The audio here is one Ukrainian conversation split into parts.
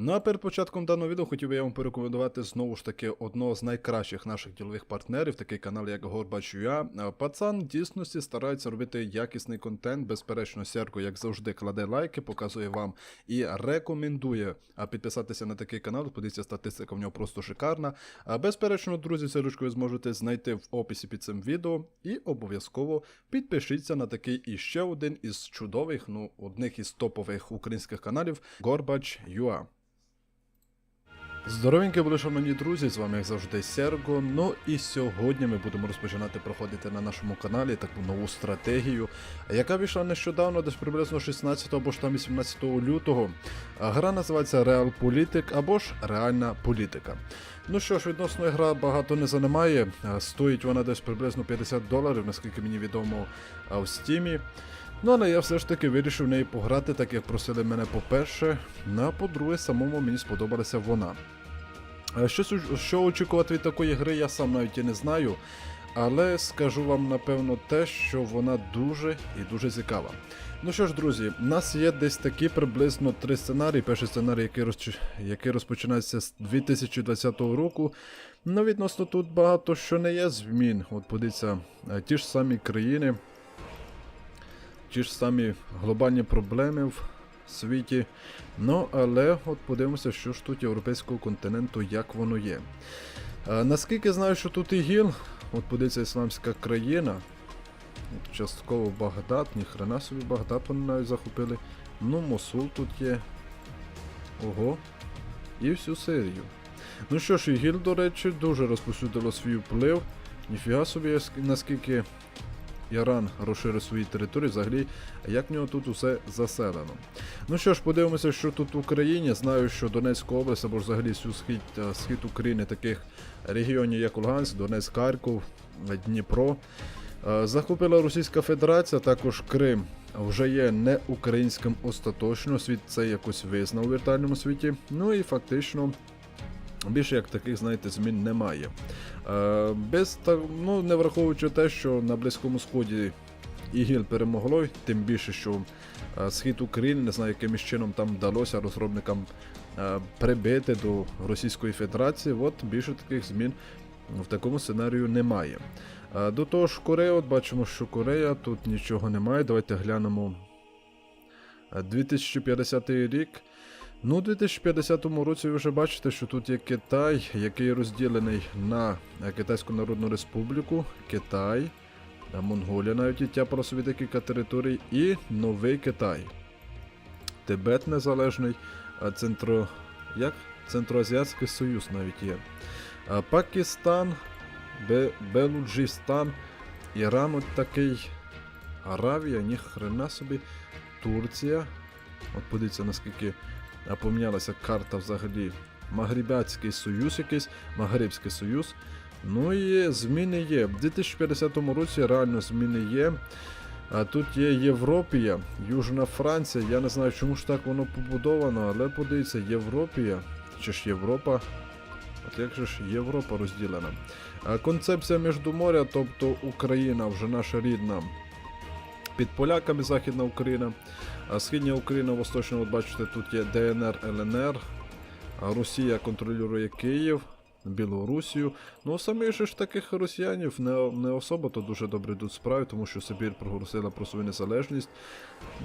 Ну а перед початком даного відео хотів би я вам порекомендувати знову ж таки одного з найкращих наших ділових партнерів, такий канал як Горбач.ua. Пацан в дійсності старається робити якісний контент. Безперечно, Серко, як завжди, кладе лайки, показує вам і рекомендує підписатися на такий канал. Подивіться, статистика в нього просто шикарна. Безперечно, друзі, цю ви зможете знайти в описі під цим відео. І обов'язково підпишіться на такий і ще один із чудових, ну, одних із топових українських каналів Горбач.ua. Здоровенькі були, шановні друзі, з вами як завжди Серго. Ну і сьогодні ми будемо розпочинати проходити на нашому каналі таку нову стратегію, яка вийшла нещодавно, десь приблизно 16 або ж там 18 лютого. Гра називається Real Politic або ж Реальна політика. Ну що ж, відносно гра багато не займає. а Стоїть вона десь приблизно 50 доларів, наскільки мені відомо в стімі. Ну, але я все ж таки вирішив в неї пограти, так як просили мене по-перше. Ну, а по-друге, самому мені сподобалася вона. Е, Що, що очікувати від такої гри, я сам навіть і не знаю. Але скажу вам напевно те, що вона дуже і дуже цікава. Ну що ж, друзі, у нас є десь такі приблизно три сценарії. Перший сценарій, який, розч... який розпочинається з 2020 року. Ну, відносно тут багато що не є змін. От подивіться, е, ті ж самі країни, ті ж самі глобальні проблеми в світі. Ну, але от подивимося, що ж тут європейського континенту, як воно є. А, наскільки знаю, що тут ІГІЛ, от подивіться, ісламська країна. Частково Багдад, ніхрена собі Багдад вони навіть захопили. Ну, Мосул тут є. Ого. І всю Сирію. Ну що ж, ІГІЛ, до речі, дуже розповсюдило свій вплив. Ніфіга собі, наскільки Іран розширив свої території, взагалі, як в нього тут усе заселено. Ну що ж, подивимося, що тут в Україні. Знаю, що Донецька область або ж взагалі всю схід, е, схід України, таких регіонів, як Луганськ, Донецьк, Харків, Дніпро. е, Захопила Російська Федерація, також Крим вже є не українським остаточно. Світ це якось визнав у віртуальному світі. Ну і фактично. Більше як таких, знаєте, змін немає. Е, без ну, не враховуючи те, що на Близькому Сході ІГІЛ перемогло, тим більше, що е, схід України, не знаю, якимось чином там вдалося розробникам е, прибити до Російської Федерації, от більше таких змін в такому сценарію немає. До того ж, Корея, от бачимо, що Корея тут нічого немає. Давайте глянемо. Е, 2050 рік. Ну, у 2050 році ви вже бачите, що тут є Китай, який розділений на Китайську Народну Республіку, Китай, Монголія навіть і тяпала собі декілька територій, і Новий Китай. Тибет незалежний, центро... як? Центроазіатський Союз навіть є. Пакистан, Бе... Белуджистан, Іран от такий, Аравія, ніхрена собі, Турція. От подивіться, наскільки а помінялася карта взагалі. Магрибяцький союз якийсь, Магрибський союз. Ну і зміни є. В 2050 році реально зміни є. А тут є Європія, Южна Франція. Я не знаю, чому ж так воно побудовано, але подивіться, Європія. Чи ж Європа? От як же ж Європа розділена? Концепція Міждуморя, тобто Україна, вже наша рідна. Під поляками Західна Україна. Східня Україна, Восточна, от бачите, тут є ДНР, ЛНР. Росія контролює Київ, Білорусію. Ну, же ж таких росіянів не, не особо то дуже добре йдуть справи, тому що Сибір проголосила про свою незалежність.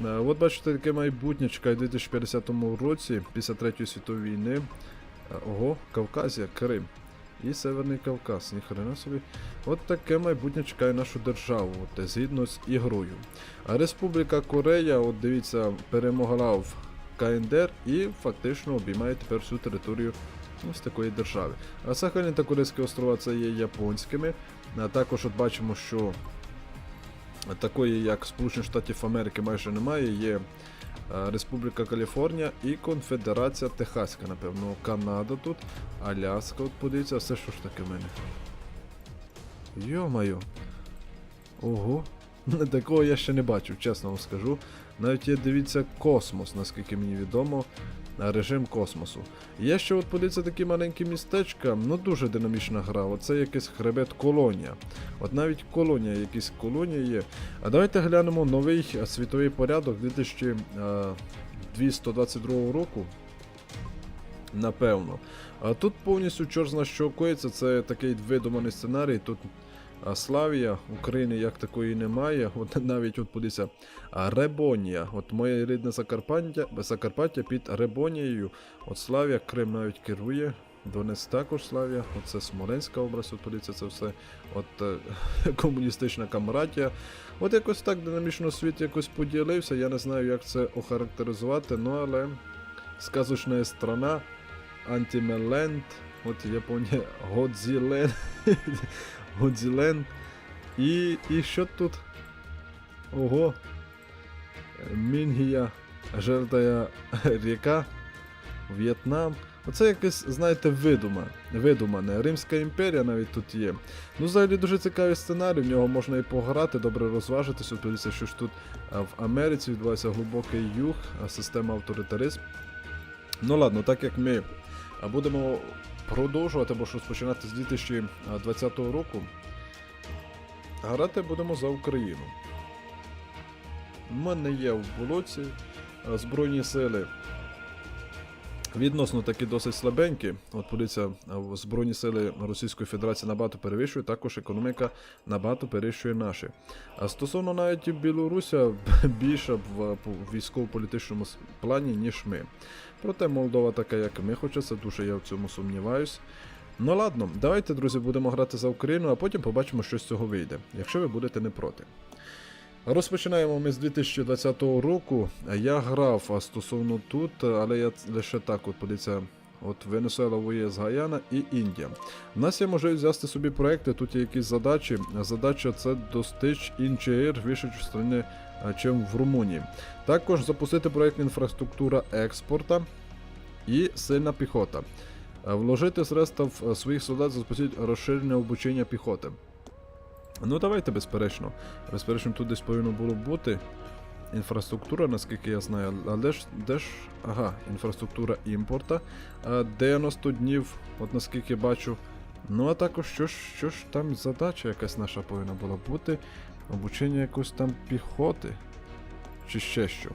От бачите, таке майбутнє чекає у 2050 році, після Третьої світової війни. Ого, Кавказія, Крим. І Северний Кавказ, ніхрена собі. От таке майбутнє чекає нашу державу, от, згідно з ігрою. А Республіка Корея, от дивіться, перемогла в КНДР і фактично обіймає тепер всю територію ось такої держави. А Сахалін та Корейські острова це є японськими. А також от бачимо, що такої, як Сполучених Штатів Америки, майже немає. Є Республіка Каліфорнія і Конфедерація Техаська, напевно, Канада тут, Аляска, от подивіться, все що ж таке в мене. Йо-моє. Ого. Такого я ще не бачив, чесно вам скажу. Навіть є, дивіться, космос, наскільки мені відомо. Режим космосу. Є ще от подивіться такі маленькі містечка, ну дуже динамічна гра. Оце якийсь хребет колонія. От навіть колонія, якісь колонії є. А давайте глянемо новий світовий порядок 2222 року. Напевно. А тут повністю чорт зна що коїться, це такий видуманий сценарій. Тут Славія, України як такої немає. От навіть от подивіться, а, Ребонія. От моє рідне Закарпаття, Закарпаття під Ребонією. От Славія, Крим навіть керує. Донець також Славія, оце Смоленська область, от подивіться це все. От е, комуністична камрадія. От якось так динамічно світ якось поділився. Я не знаю, як це охарактеризувати, ну але сказочна страна, антимеленд, от Японія, Годзілен. Годзілен. І, і що тут? Ого. Мінгія, жертая ріка, В'єтнам. Оце якесь, знаєте, видума, видумане. Римська імперія навіть тут є. Ну, взагалі дуже цікавий сценарій, в нього можна і пограти, добре розважитися. Подивіться, що ж тут в Америці відбувається глибокий юг, система авторитаризм. Ну ладно, так як ми будемо продовжувати або ж розпочинати з 2020 року, грати будемо за Україну. У мене є в болоці Збройні сили. Відносно такі досить слабенькі. От подивіться, в Збройні сили Російської Федерації набагато перевищує, також економіка набагато перевищує наші. А стосовно навіть Білоруся більша в військово-політичному плані, ніж ми. Проте Молдова така, як і ми, хочеться, дуже я в цьому сумніваюсь. Ну ладно, давайте, друзі, будемо грати за Україну, а потім побачимо, що з цього вийде, якщо ви будете не проти. Розпочинаємо ми з 2020 року. Я грав стосовно тут, але я лише так, от подивіться, от Венесуела воює з Гаяна і Індія. У нас є можливість взяти собі проекти, тут є якісь задачі. Задача це достичь інший частини, а, чим в Румунії. Також запустити проект інфраструктура експорта і сильна піхота. Вложити средства в своїх солдат запустити розширення обучення піхоти. Ну давайте безперечно. Безперечно, тут десь повинно було бути інфраструктура, наскільки я знаю, але ж де ж. Ага, інфраструктура імпорта. 90 днів, от наскільки бачу. Ну а також що ж, що ж там задача якась наша повинна була бути. Обучення якоїсь там піхоти. Чи ще що.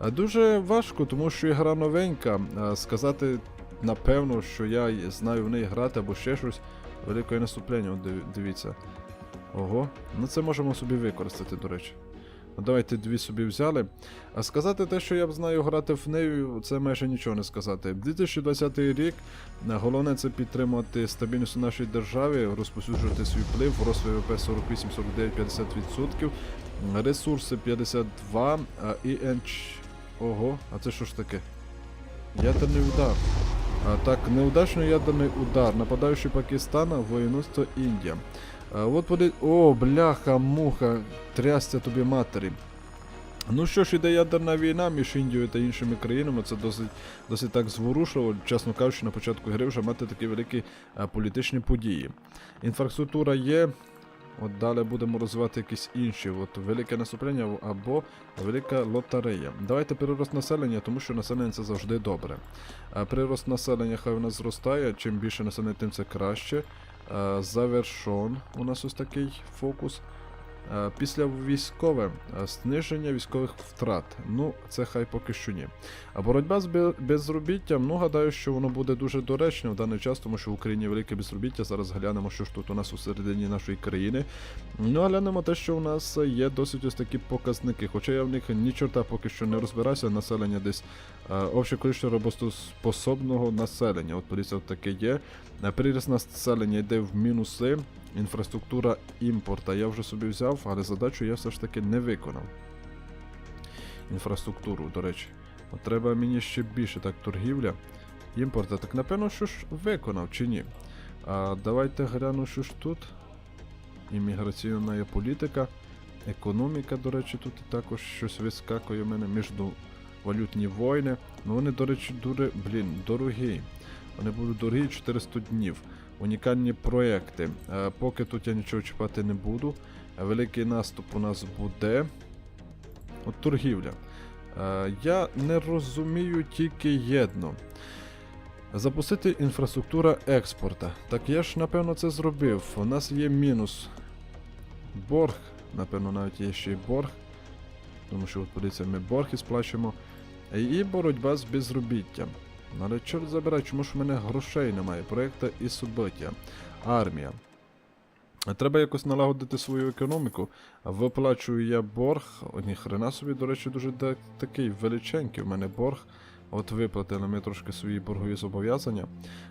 Дуже важко, тому що гра новенька. Сказати, напевно, що я знаю в неї грати або ще щось. Велике наступлення, дивіться. Ого, ну це можемо собі використати, до речі. Ну, Давайте дві собі взяли. А сказати те, що я б знаю грати в неї, це майже нічого не сказати. 2020 рік головне це підтримувати стабільність у нашій державі, розповсюджувати свій вплив, рост ВВП 48, 49, 50%, ресурси 52, а ІНЧ. Ого, а це що ж таке? Ядерний удар. А так, неудачний ядерний удар. Нападаючий Пакистана, воєнництво Індія. От поди... О, бляха, муха, трясця тобі матері. Ну що ж, іде ядерна війна між Індією та іншими країнами, це досить, досить так зворушливо, чесно кажучи, на початку гри вже мати такі великі а, політичні події. Інфраструктура є. От далі будемо розвивати якісь інші. От велике наступлення або велика лотерея. Давайте прирост населення, тому що населення це завжди добре. А прирост населення хай у нас зростає. Чим більше населення, тим це краще. Е, Завершон у нас ось такий фокус. Е, Після військове е, зниження військових втрат. Ну, це хай поки що ні. А боротьба з безробіттям, ну гадаю, що воно буде дуже доречно в даний час, тому що в Україні велике безробіття. Зараз глянемо, що ж тут у нас у середині нашої країни. Ну, а глянемо те, що у нас є досить ось такі показники. Хоча я в них ні чорта поки що не розбираюся, населення десь обще количество роботоспособного населення. От от таке є. Приріст населення йде в мінуси. Інфраструктура імпорта я вже собі взяв, але задачу я все ж таки не виконав. Інфраструктуру, до речі. От треба мені ще більше так торгівля. Імпорта. Так напевно, що ж виконав чи ні. А давайте гляну, що ж тут. Імміграційна політика. Економіка, до речі, тут також щось вискакує в мене між валютні війни. Ну вони, до речі, дуже, блін, дорогі. Вони будуть дорогі 400 днів. Унікальні проекти. Е, Поки тут я нічого чіпати не буду. Е, Великий наступ у нас буде. От торгівля. Е, Я не розумію тільки єдно. Запустити інфраструктура експорта. Так я ж напевно це зробив. У нас є мінус. Борг. Напевно, навіть є ще й борг. Тому що, от подивіться, ми борг і сплачуємо. І боротьба з безробіттям. Ну, Але чорт забирай, чому ж в мене грошей немає? Проекта і собиття. Армія. Треба якось налагодити свою економіку. Виплачую я борг. Ні, хрена собі, до речі, дуже такий величенький в мене борг. От виплатили ми трошки свої боргові зобов'язання.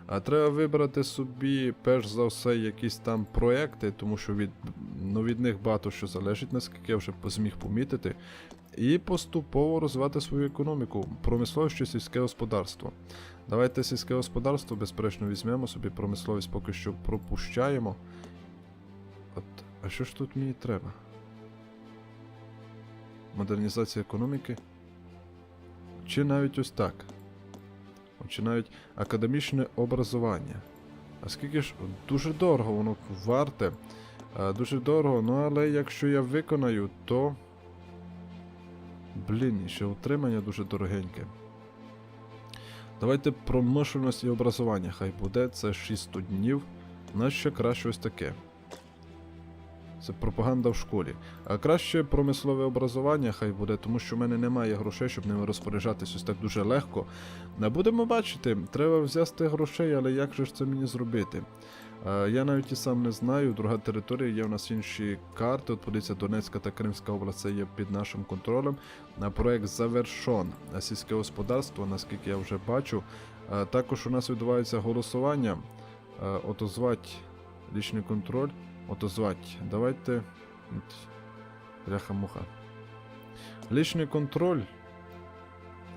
А треба вибрати собі, перш за все, якісь там проекти, тому що від, ну, від них багато що залежить, наскільки я вже зміг помітити. І поступово розвивати свою економіку, промисловість чи сільське господарство. Давайте сільське господарство, безперечно, візьмемо собі, промисловість поки що пропущаємо. От, а що ж тут мені треба? Модернізація економіки? Чи навіть ось так? Чи навіть академічне образування. А скільки ж дуже дорого воно варте. Дуже дорого, ну але якщо я виконаю, то. Блін, і ще утримання дуже дорогеньке. Давайте промишленість і образування. Хай буде, це 600 днів. На ще краще ось таке. Це пропаганда в школі. А краще промислове образування хай буде, тому що в мене немає грошей, щоб ними розпоряджатись ось так дуже легко. Не будемо бачити, треба взяти грошей, але як же ж це мені зробити? Е, Я навіть і сам не знаю. Друга територія, є у нас інші карти. От подивіться, Донецька та Кримська область це є під нашим контролем. На проект завершон. А Сільське господарство, наскільки я вже бачу. Е, Також у нас відбувається голосування. Е, Отозвати лічний контроль. Отозвати. Давайте. Бляха-муха. Лічний контроль.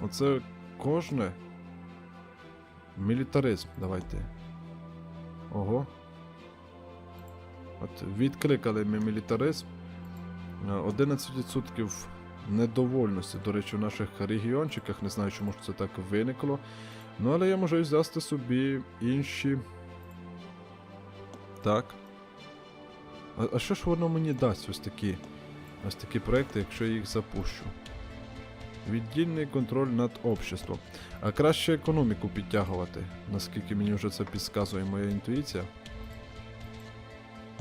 Оце кожне. Мілітаризм. Давайте. Ого. От відкликали ми мілітаризм. Е, 11% недовольності, до речі, в наших регіончиках. Не знаю, чому ж це так виникло. Ну, але я можу взяти собі інші. Так. А, а що ж воно мені дасть ось такі, ось такі проекти, якщо я їх запущу? Віддільний контроль над обществом. А краще економіку підтягувати, наскільки мені вже це підказує моя інтуїція.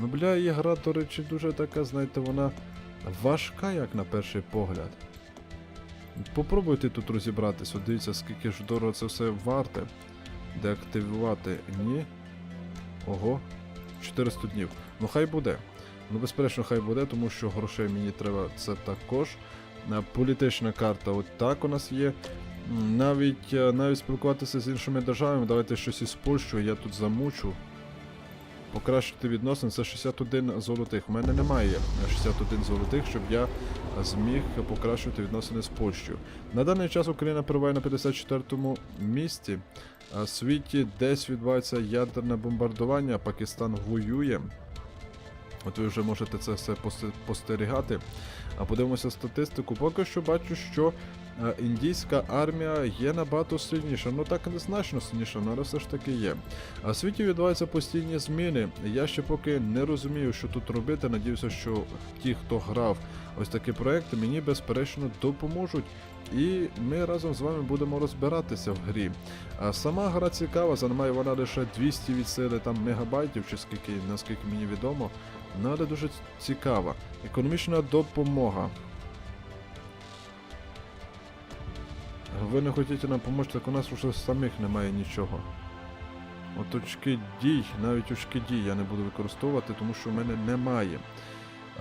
Ну, бля, і гра, до речі, дуже така, знаєте, вона важка, як на перший погляд. Попробуйте тут розібратись, от дивіться, скільки ж дорого це все варте. Деактивувати ні. Ого. 400 днів. Ну хай буде. Ну, безперечно, хай буде, тому що грошей мені треба це також. Е, Політична карта, от так у нас є. Навіть, е, навіть спілкуватися з іншими державами, давайте щось із Польщею, я тут замучу. Покращити відносини, це 61 золотих. У мене немає 61 золотих, щоб я зміг покращувати відносини з Польщею. На даний час Україна перебуває на 54-му місці. А в світі десь відбувається ядерне бомбардування, Пакистан воює. От ви вже можете це все спостерігати. А подивимося статистику. Поки що бачу, що е, індійська армія є набагато сильніша. Ну так незначно сильніша, але все ж таки є. А в світі відбуваються постійні зміни. Я ще поки не розумію, що тут робити. Надіюся, що ті, хто грав ось такі проекти, мені безперечно допоможуть. І ми разом з вами будемо розбиратися в грі. А сама гра цікава, займає вона лише 200 від сили там мегабайтів, чи скільки, наскільки мені відомо. Ну, дуже цікава. Економічна допомога. Ви не хочете нам допомогти, так у нас вже самих немає нічого. От очки дій, навіть очки дій я не буду використовувати, тому що в мене немає.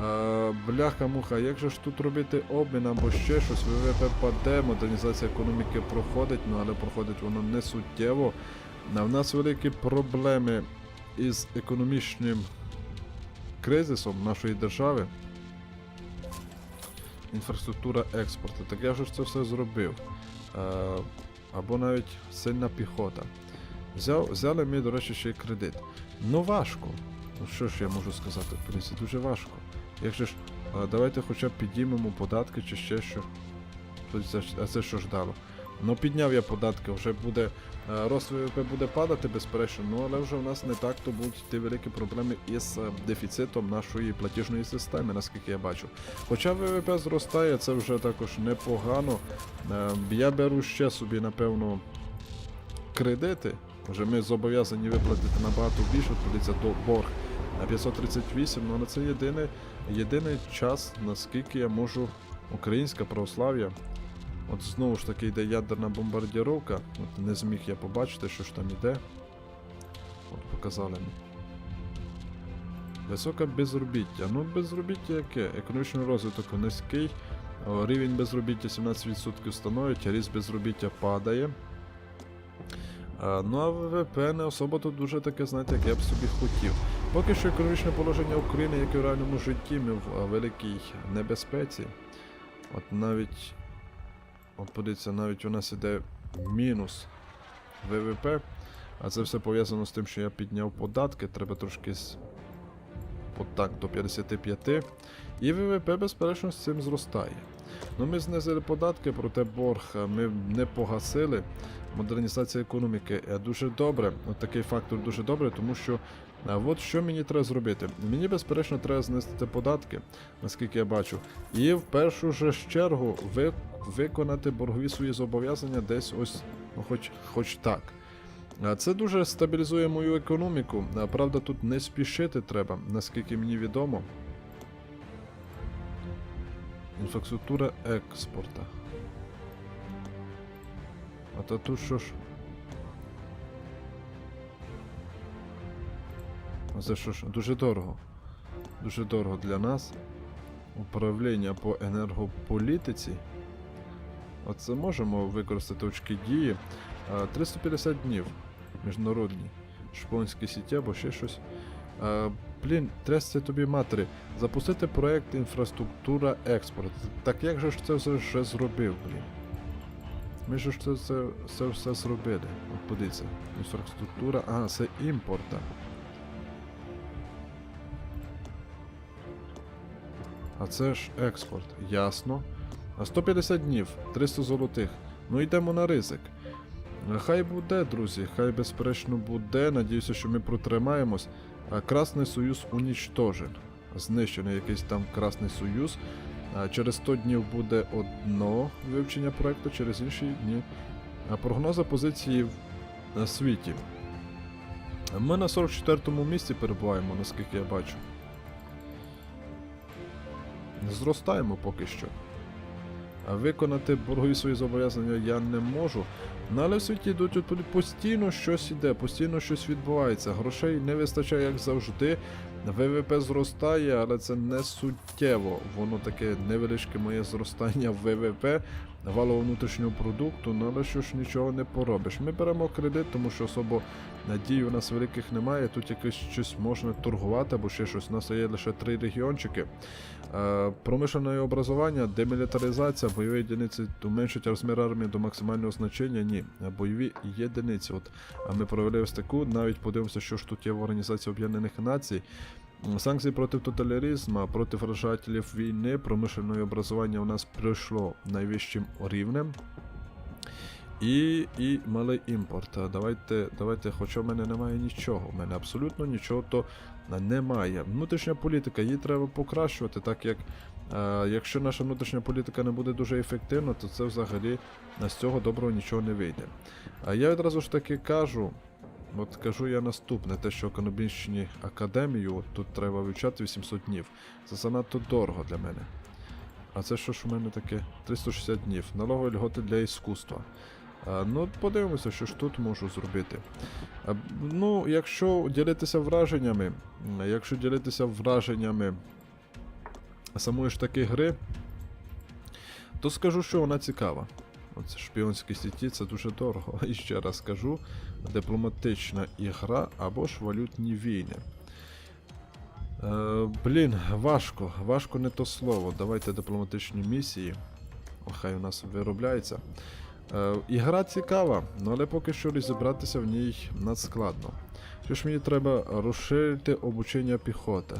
А, Бляха-муха, як же ж тут робити обмін або ще щось? ВВП паде, модернізація економіки проходить, ну але проходить воно не суттєво. А в нас великі проблеми із економічним кризисом нашої держави. Інфраструктура експорту. Так я ж це все зробив. Е, або навіть сильна піхота. Взяв, взяли ми, до речі, ще й кредит. Ну важко. Ну що ж я можу сказати, поліції, дуже важко. Як же ж, е, давайте хоча б підіймемо податки чи ще що. А це що ж дало? Ну підняв я податки, вже буде е, рост ВВП буде падати, безперечно, ну але вже в нас не так то будуть йти великі проблеми із е, дефіцитом нашої платіжної системи, наскільки я бачу. Хоча ВВП зростає, це вже також непогано. Е, Я беру ще собі, напевно, кредити. Вже ми зобов'язані виплатити набагато більше, подивіться до борг на 538, ну але це єдиний, єдиний час, наскільки я можу українське православ'я От знову ж таки йде ядерна бомбардіровка. От не зміг я побачити, що ж там іде. От показали мені. Високе безробіття. Ну, безробіття яке? Економічний розвиток низький. Рівень безробіття 17% становить, ріст безробіття падає. А, ну а ВВП не особо тут дуже таке, знаєте, як я б собі хотів. Поки що економічне положення України, як і в реальному житті, ми в великій небезпеці. От навіть, от подивіться, навіть у нас іде мінус ВВП, а це все пов'язано з тим, що я підняв податки, треба трошки з... отак до 55. І ВВП, безперечно, з цим зростає. Ну, ми знизили податки, проте борг е, ми не погасили. Модернізація економіки е, дуже добре. От такий фактор дуже добре, тому що а от що мені треба зробити? Мені, безперечно, треба знести податки, наскільки я бачу. І в першу ж чергу ви, виконати боргові свої зобов'язання десь ось, ну, хоч, хоч так. Це дуже стабілізує мою економіку. Правда, тут не спішити треба, наскільки мені відомо. Інфраструктура експорта. А то тут що ж? Це що ж? Дуже дорого. Дуже дорого для нас. Управління по енергополітиці. Оце можемо використати очки дії. 350 днів. Міжнародні. Шпонські сіті або ще щось. Блін, трясся тобі матері. Запустити проект інфраструктура експорт. Так як же ж це все вже зробив, блін? Ми ж це, це, це все зробили. От подивіться. Інфраструктура. А, це імпорта. Це ж експорт. Ясно. А 150 днів, 300 золотих. Ну йдемо на ризик. Хай буде, друзі, хай безперечно буде. Надіюся, що ми протримаємось. А Красний Союз унічтожен. Знищений якийсь там Красний Союз. А Через 100 днів буде одно вивчення проекту, через інші дні. А прогноза позиції в світі. Ми на 44-му місці перебуваємо, наскільки я бачу. Зростаємо поки що. А виконати боргові свої зобов'язання я не можу. Але в світі йдуть постійно щось іде, постійно щось відбувається. Грошей не вистачає, як завжди. ВВП зростає, але це не суттєво. Воно таке невеличке моє зростання ВВП, валового внутрішнього продукту, ну але що ж нічого не поробиш. Ми беремо кредит, тому що особо надій у нас великих немає. Тут якось щось можна торгувати або ще щось. У нас є лише три регіончики. Е, Промишлене образування, демілітаризація, бойові одиниці уменшить розмір армії до максимального значення. Ні, бойові єдиниці. От ми провели ось таку, навіть подивимося, що ж тут є в Організації Об'єднаних Націй. Санкції проти тоталяризму, проти вражателів війни, промишлене образування у нас пройшло найвищим рівнем. І, і малий імпорт. Давайте, давайте, хоча в мене немає нічого. У мене абсолютно нічого то немає. Внутрішня політика, її треба покращувати, так як е, якщо наша внутрішня політика не буде дуже ефективна, то це взагалі з цього доброго нічого не вийде. А я відразу ж таки кажу. От кажу я наступне, те, що економічні академію тут треба вивчати 800 днів. Це занадто дорого для мене. А це що ж у мене таке? 360 днів. Налогові льготи для іскусства. А, ну, подивимося, що ж тут можу зробити. А, ну, якщо ділитися враженнями, якщо ділитися враженнями самої ж таки гри, то скажу, що вона цікава. Оце шпіонські сіті це дуже дорого. І ще раз скажу: дипломатична ігра або ж валютні війни. Е, блін, важко, важко не то слово. Давайте дипломатичні місії. Хай у нас виробляється. Е, ігра цікава, ну, але поки що розібратися в ній надскладно. Що ж мені треба розширити обучення піхоти?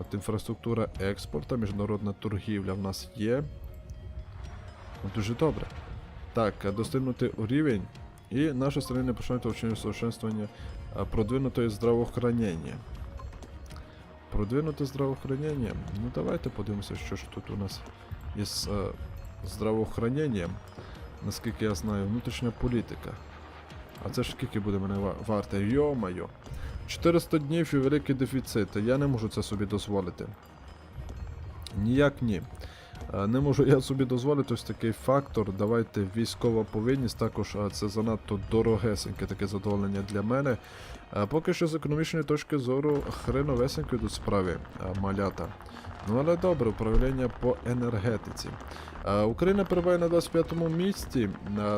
От інфраструктура експорту, міжнародна торгівля в нас є. Дуже добре. Так, е, достигнути рівень. І наші страни починають учення совершенствування е, продвинутої здравоохранення. Продвинуте здравоохранення. Ну давайте подивимося, що ж тут у нас із е, здравоохраненням. Наскільки я знаю, внутрішня політика. А це ж скільки буде мене ва- варте? Йо-майо. 400 днів і великий дефіцит. Я не можу це собі дозволити. Ніяк ні. Е, Не можу я собі дозволити ось такий фактор. Давайте військова повинність. Також е, це занадто дорогесеньке таке задоволення для мене. Е, Поки що з економічної точки зору хреновесенько йдуть справи малята. Ну але добре, управління по енергетиці. Україна перебуває на 25-му місці.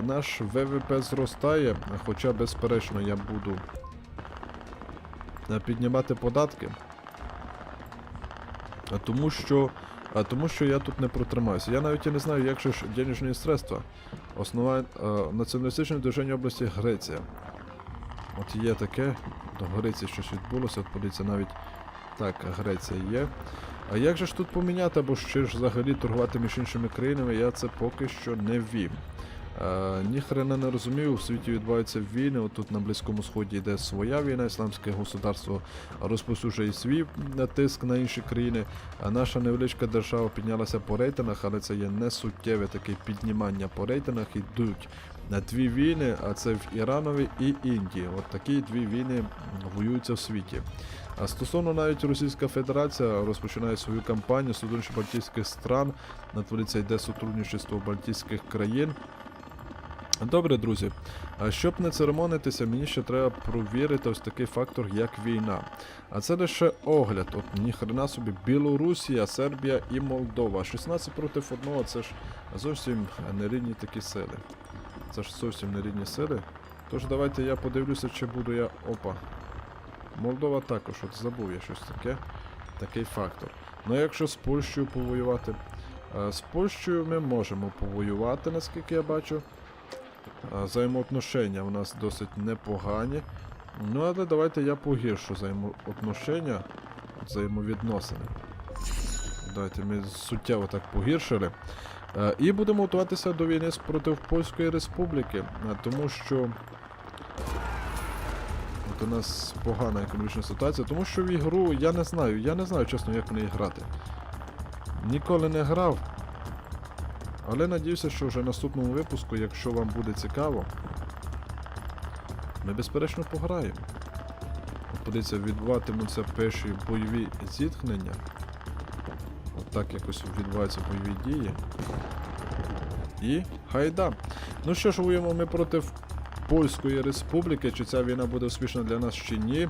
Наш ВВП зростає, хоча, безперечно, я буду піднімати податки. Тому що, е, тому що я тут не протримаюся. Я навіть і не знаю, як же ж денежні средства. Основа е, націоналістичне движення області Греція. От є таке, до Греції щось відбулося, от подивіться навіть так, Греція є. А як же ж тут поміняти, або ще ж взагалі торгувати між іншими країнами, я це поки що не ввів. Е, ні хрена не розумію, в світі відбуваються війни. От тут на Близькому Сході йде своя війна, ісламське государство розпосюджує свій тиск на інші країни. А наша невеличка держава піднялася по рейтингах, але це є не суттєве таке піднімання по рейтингах. Йдуть на дві війни, а це в Іранові і Індії. От такі дві війни воюються в світі. А стосовно навіть Російська Федерація розпочинає свою кампанію сотрудничество Балтійських стран. На твориться йде сотрудничество Балтійських країн. Добре, друзі. Щоб не церемонитися, мені ще треба провірити ось такий фактор, як війна. А це лише огляд. От ніхрена собі Білорусія, Сербія і Молдова. 16 проти 1 це ж зовсім нерівні такі сили. Це ж зовсім нерівні сили. Тож давайте я подивлюся, чи буду я. Опа. Молдова також, от забув я щось таке. Такий фактор. Ну якщо з Польщею повоювати. Е, З Польщею ми можемо повоювати, наскільки я бачу. Взаємоотношення у нас досить непогані. Ну, але давайте я погіршу взаємоотношення, взаємовідносини. Давайте ми суттєво так погіршили. Е, І будемо готуватися до війни проти Польської Республіки, е, тому що. У нас погана економічна ситуація, тому що в ігру я не знаю, я не знаю чесно, як в неї грати. Ніколи не грав. Але надіюся, що вже в наступному випуску, якщо вам буде цікаво, ми безперечно пограємо. От Подивіться, відбуватимуться перші бойові зіткнення. От так якось відбуваються бойові дії. І хайда. Ну що ж, воюємо ми проти Польської Республіки. Чи ця війна буде успішна для нас чи ні?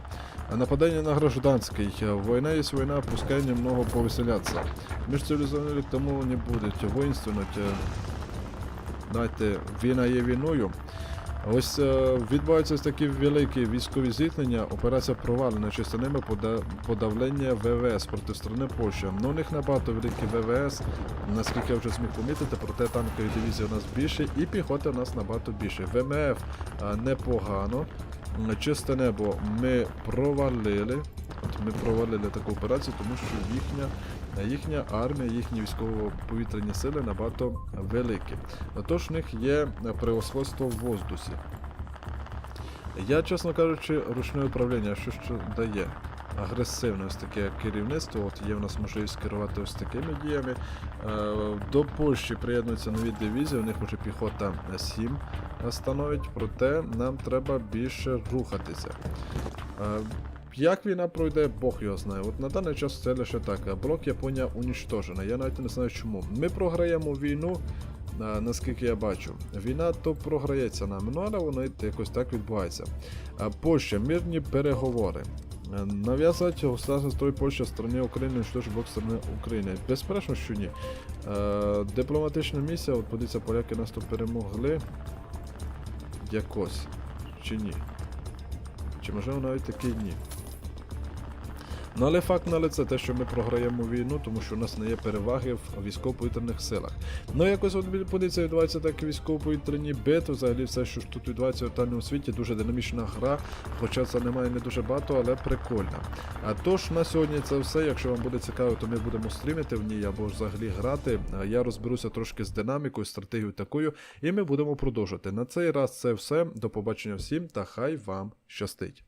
Нападання на гражданський. Война є война, пускай немного ж цивілізовані тому не будуть воїнствувати. Знаєте, війна є війною. Ось е, відбуваються такі великі військові зіткнення, операція провалена частинами пода- подавлення ВВС проти сторони Польщі. Ну, у них набагато великі ВВС, наскільки я вже зміг помітити, проте танкові дивізії у нас більше і піхоти у нас набагато більше. ВМФ е, непогано. Чисте небо ми провалили. От ми провалили таку операцію, тому що їхня, їхня армія, їхні військово-повітряні сили набагато великі. Тож в них є превосходство в воздусі. Я, чесно кажучи, ручне управління, що що дає? Агресивне ось таке керівництво. От є в нас можливість керувати ось такими діями. Е, До Польщі приєднуються нові дивізії, у них вже піхота 7 становить, проте нам треба більше рухатися. Е, Як війна пройде, Бог його знає. От на даний час це лише так. Блок Японія унічтожена. Я навіть не знаю чому. Ми програємо війну, наскільки я бачу. Війна то програється нам, ну але воно якось так відбувається. Польща, мирні переговори. Нав'язати государство строй Польща сторони України, уничтожить бок сторони України. Безперечно, що ні. Е, дипломатична місія, от подивіться, поляки нас тут перемогли. Якось. Чи ні? Чи можливо навіть таки ні. Ну але факт на лице те, що ми програємо війну, тому що у нас не є переваги в військово-повітряних силах. Ну якось от біля подивіться, відбуваються так військово-повітряні битви, взагалі все, що тут відбувається в тотальному світі, дуже динамічна гра, хоча це немає не дуже багато, але прикольно. А тож на сьогодні це все. Якщо вам буде цікаво, то ми будемо стрімити в ній або взагалі грати. Я розберуся трошки з динамікою, стратегією такою, і ми будемо продовжувати. На цей раз це все. До побачення всім та хай вам щастить.